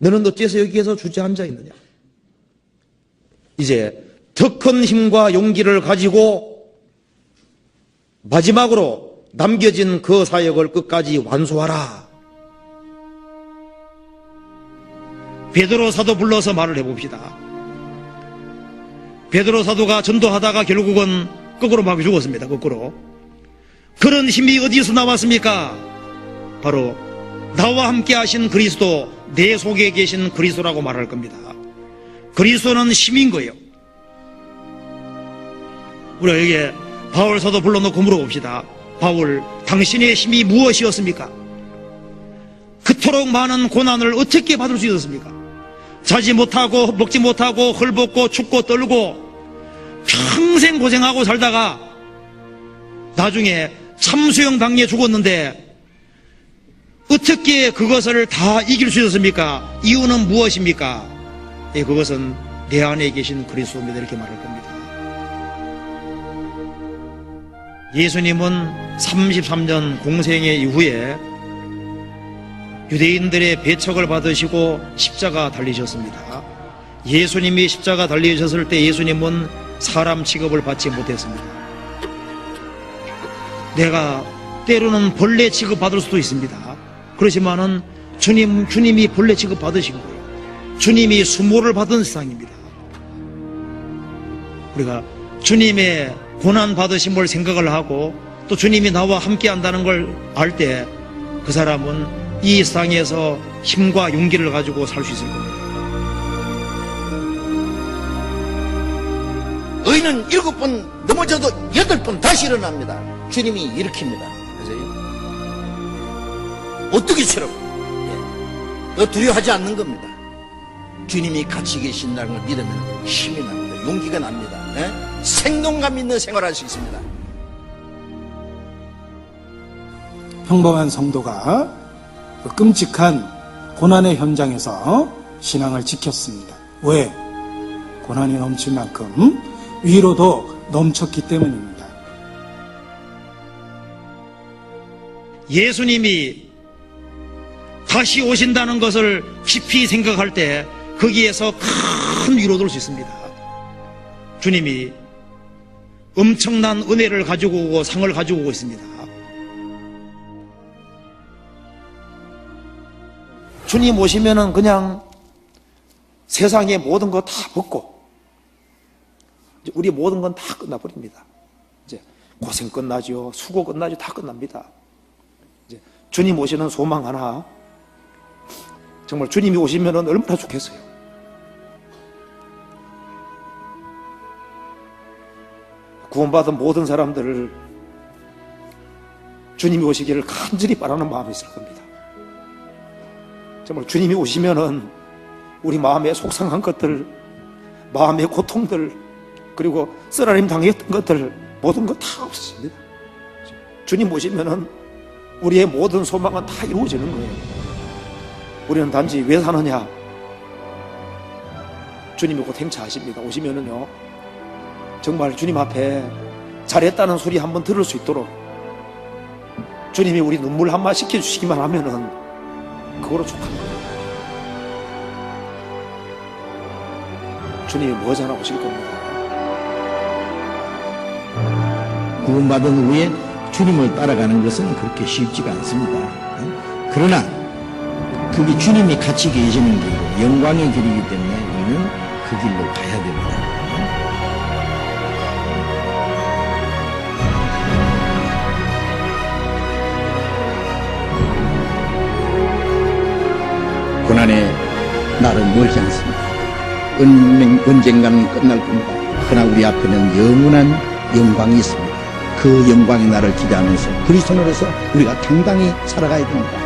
너는 어째서 여기에서 주저앉아 있느냐? 이제 더 큰 힘과 용기를 가지고 마지막으로 남겨진 그 사역을 끝까지 완수하라. 베드로 사도 불러서 말을 해봅시다. 베드로 사도가 전도하다가 결국은 거꾸로 막 죽었습니다. 거꾸로. 그런 힘이 어디서 나왔습니까? 바로 나와 함께 하신 그리스도, 내 속에 계신 그리스도라고 말할 겁니다. 그리스도는 힘인 거예요. 우리가 여기에 바울 사도 불러놓고 물어봅시다. 바울, 당신의 힘이 무엇이었습니까? 그토록 많은 고난을 어떻게 받을 수 있었습니까? 자지 못하고 먹지 못하고 헐벗고 춥고 떨고 평생 고생하고 살다가 나중에 참수형 당해 죽었는데 어떻게 그것을 다 이길 수 있었습니까? 이유는 무엇입니까? 예, 그것은 내 안에 계신 그리스도입니다. 이렇게 말할 겁니다. 예수님은 33년 공생의 이후에 유대인들의 배척을 받으시고 십자가 달리셨습니다. 예수님이 십자가 달리셨을 때 예수님은 사람 취급을 받지 못했습니다. 내가 때로는 벌레 취급 받을 수도 있습니다. 그렇지만은 주님, 주님이 벌레 취급 받으신 거예요. 주님이 수모를 받은 세상입니다. 우리가 주님의 고난 받으심을 생각을 하고 또 주님이 나와 함께 한다는 걸 알 때 그 사람은 이 세상에서 힘과 용기를 가지고 살 수 있을 겁니다. 의인은 일곱 번 넘어져도 여덟 번 다시 일어납니다. 주님이 일으킵니다. 어떻게처럼 예. 그 두려워하지 않는 겁니다. 주님이 같이 계신다는 걸 믿으면 힘이 납니다. 용기가 납니다. 예? 생동감 있는 생활할 수 있습니다. 평범한 성도가 그 끔찍한 고난의 현장에서 신앙을 지켰습니다. 왜? 고난이 넘칠 만큼 위로도 넘쳤기 때문입니다. 예수님이 다시 오신다는 것을 깊이 생각할 때 거기에서 큰 위로를 수 있습니다. 주님이 엄청난 은혜를 가지고 오고 상을 가지고 오고 있습니다. 주님 오시면은 그냥 세상의 모든 거 다 벗고 우리 모든 건 다 끝나버립니다. 이제 고생 끝나죠. 수고 끝나죠. 다 끝납니다. 주님 오시는 소망 하나. 정말 주님이 오시면 얼마나 좋겠어요. 구원받은 모든 사람들을 주님이 오시기를 간절히 바라는 마음이 있을 겁니다. 정말 주님이 오시면은 우리 마음의 속상한 것들, 마음의 고통들, 그리고 쓰라림 당했던 것들, 모든 것 다 없어집니다. 주님 오시면은 우리의 모든 소망은 다 이루어지는 거예요. 우리는 단지 왜 사느냐? 주님이 곧 행차하십니다. 오시면은요, 정말 주님 앞에 잘했다는 소리 한번 들을 수 있도록 주님이 우리 눈물 한마 식혀주시기만 하면은 그거로 족합니다. 주님이 뭐 전하 오실 겁니다. 구원받은 후에 주님을 따라가는 것은 그렇게 쉽지가 않습니다. 그러나 그게 주님이 같이 계시는 길이고 영광의 길이기 때문에 우리는 그 길로 가야 됩니다. 고난의 날은 멀지 않습니다. 언- 언젠가는 끝날 겁니다. 그러나 우리 앞에는 영원한 영광이 있습니다. 그 영광의 날을 기대하면서 그리스도로서 우리가 당당히 살아가야 됩니다.